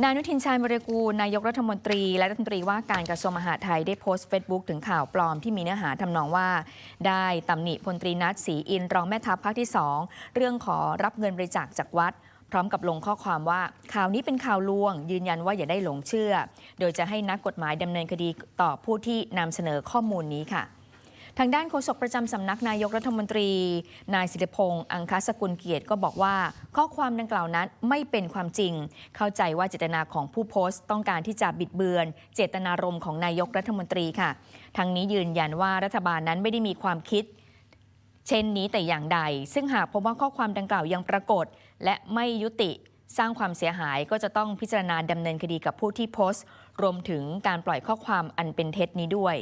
นายนุทินชาญวรกูลนายกรัฐมนตรี และรัฐมนตรีว่าการกระทรวงมหาดไทยได้โพสต์เฟซบุ๊กถึงข่าวปลอมที่มีเนื้อหาทำนองว่า ได้ตำหนิพลตรีนัทศรีอินทร์รองแม่ทัพภาคที่ 2 เรื่องขอรับเงินบริจาคจากวัด พร้อมกับลงข้อความว่าข่าวนี้เป็นข่าวลวง ยืนยันว่าอย่าได้หลงเชื่อ โดยจะให้นักกฎหมายดำเนินคดีต่อผู้ที่นำเสนอข้อมูลนี้ค่ะ ทางด้านโฆษกประจำสำนักนายกรัฐมนตรี นายสิริพงษ์อังคสกุลเกียรติก็บอกว่า ข้อความดังกล่าวนั้นไม่เป็นความจริง เข้าใจว่าเจตนาของผู้โพสต์ ต้องการที่จะบิดเบือน เจตนารมณ์ของนายกรัฐมนตรีค่ะ ทั้งนี้ยืนยันว่ารัฐบาลนั้นไม่ได้มีความคิด เช่นนี้แต่อย่างใด ซึ่งหากพบว่าข้อความดังกล่าวยังปรากฏ และไม่ยุติสร้างความเสียหายก็จะต้องพิจารณาดำเนินคดีกับผู้ที่โพสต์ รวมถึงการปล่อยข้อความอันเป็นเท็จนี้ด้วย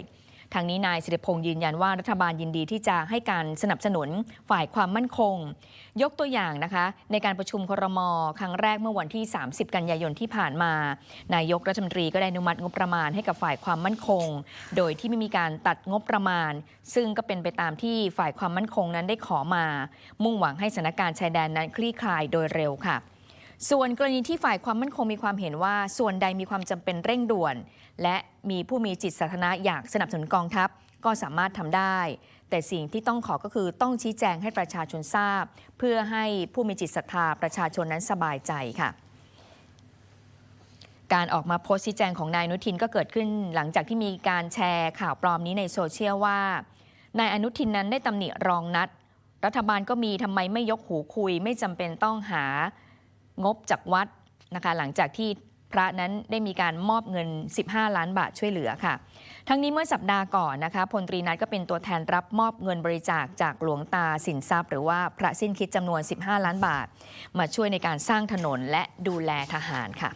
ทางนี้นายสิริพงษ์ยืนยันว่ารัฐบาลยินดีที่จะให้การสนับสนุนฝ่ายความมั่นคง ยกตัวอย่างนะคะ ในการประชุมครม ครั้งแรกเมื่อวันที่ 30 กันยายนที่ผ่านมา นายกรัฐมนตรีก็ได้อนุมัติงบประมาณให้กับฝ่ายความมั่นคง โดยที่ไม่มีการตัดงบประมาณ ซึ่งก็เป็นไปตามที่ฝ่ายความมั่นคงนั้นได้ขอมา มุ่งหวังให้สถานการณ์ชายแดนนั้นคลี่คลายโดยเร็วค่ะ ส่วนกรณีที่ฝ่ายความมั่นคงมีความเห็นว่า ส่วนใดมีความจำเป็นเร่งด่วน และมีผู้มีจิตสาธารณะอยากสนับสนุนกองทัพ ก็สามารถทำได้ แต่สิ่งที่ต้องขอก็คือต้องชี้แจงให้ประชาชนทราบ เพื่อให้ผู้มีจิตศรัทธาประชาชนนั้นสบายใจค่ะการออกมาโพสต์ชี้แจงของนายอนุทินก็เกิดขึ้นหลังจากที่มีการแชร์ข่าวปลอมนี้ในโซเชียลว่า นายอนุทินนั้นได้ตำหนิรองนัด รัฐบาลก็มีทำไมไม่ยกหูคุย ไม่จำเป็นต้องหา งบจากวัดนะคะหลังจากที่พระนั้นได้มีการมอบเงิน 15 ล้านบาทช่วยเหลือค่ะ ทั้งนี้เมื่อสัปดาห์ก่อนนะคะพลตรีนัทก็เป็นตัวแทนรับมอบเงินบริจาคจากหลวงตาสินทรัพย์ หรือว่าพระสิ้นคิดจำนวน 15 ล้านบาท มาช่วยในการสร้างถนนและดูแลทหารค่ะ